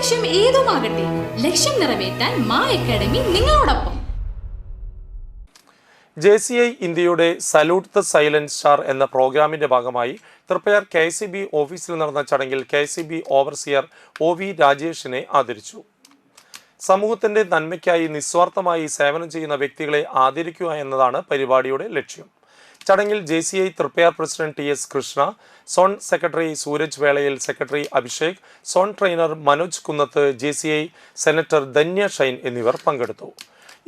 ലക്ഷ്യം ഏതുമാകട്ടെ ലക്ഷ്യം നിറവേറ്റാൻ മാ അക്കാഡമി നിങ്ങളോടൊപ്പം. ജെ സി ഐ ഇന്ത്യയുടെ സല്യൂട്ട് ദ സൈലൻസ് സ്റ്റാർ എന്ന പ്രോഗ്രാമിന്റെ ഭാഗമായി തൃപ്പയാർ കെ സി ബി ഓഫീസിൽ നടന്ന ചടങ്ങിൽ K C B overseer O V രാജേഷിനെ ആദരിച്ചു. സമൂഹത്തിന്റെ നന്മയ്ക്കായി നിസ്വാർത്ഥമായി സേവനം ചെയ്യുന്ന വ്യക്തികളെ ആദരിക്കുക എന്നതാണ് പരിപാടിയുടെ ലക്ഷ്യം. ചടങ്ങിൽ J C I Triprayar president T S Krishna zone secretary Sooraj വേളയിൽ secretary Abhishek zone trainer Manoj Kunnath J C I senator Dhanya Shine എന്നിവർ പങ്കെടുത്തു.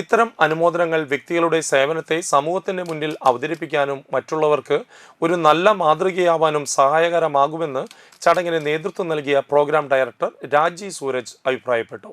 ഇത്തരം അനുമോദനങ്ങൾ വ്യക്തികളുടെ സേവനത്തെ സമൂഹത്തിന്റെ മുന്നിൽ അവതരിപ്പിക്കാനും മറ്റുള്ളവർക്ക് ഒരു നല്ല മാതൃകയാവാനും സഹായകരമാകുമെന്ന് ചടങ്ങിന് നേതൃത്വം നൽകിയ പ്രോഗ്രാം ഡയറക്ടർ രാജി സൂരജ് അഭിപ്രായപ്പെട്ടു.